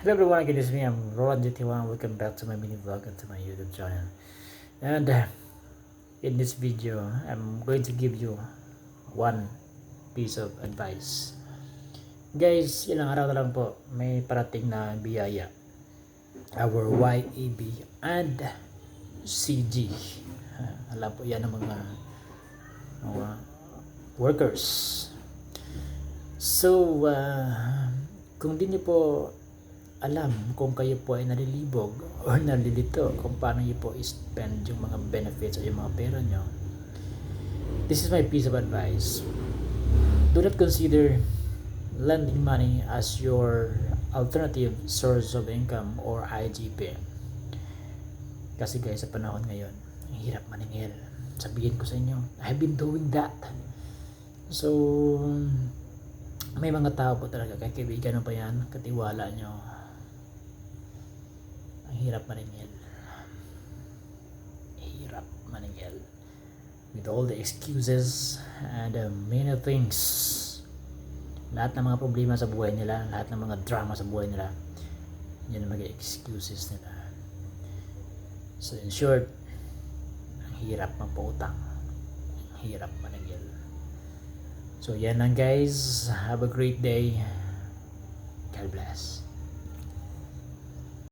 Hello everyone, again it's me, I'm Roland GT1. Welcome back to my mini vlog and to my YouTube channel. And uh, in this video, I'm going to give you one piece of advice. Guys, ilang araw na lang po, may parating na biyaya. Our YEB and CG. Alam po yan ng mga, mga workers. So, uh, kung di niyo po alam kung kayo po ay nalilibog or nalilito kung paano niyo po spend yung mga benefits o yung mga pera nyo, this is my piece of advice. Do not consider lending money as your alternative source of income or IGP. Kasi guys, sa panahon ngayon, ang hirap maningil. Sabihin ko sa inyo, I've been doing that. So, may mga tao po talaga, kaibigan mo pa yan, katiwala nyo. Hirap maningil. Hirap maningil. With all the excuses and uh, many things. Lahat ng mga problema sa buhay nila, lahat ng mga drama sa buhay nila, yan ang mga excuses nila. So in short, ang hirap magpautang. Ang hirap maningil. So yan lang guys. Have a great day. God bless.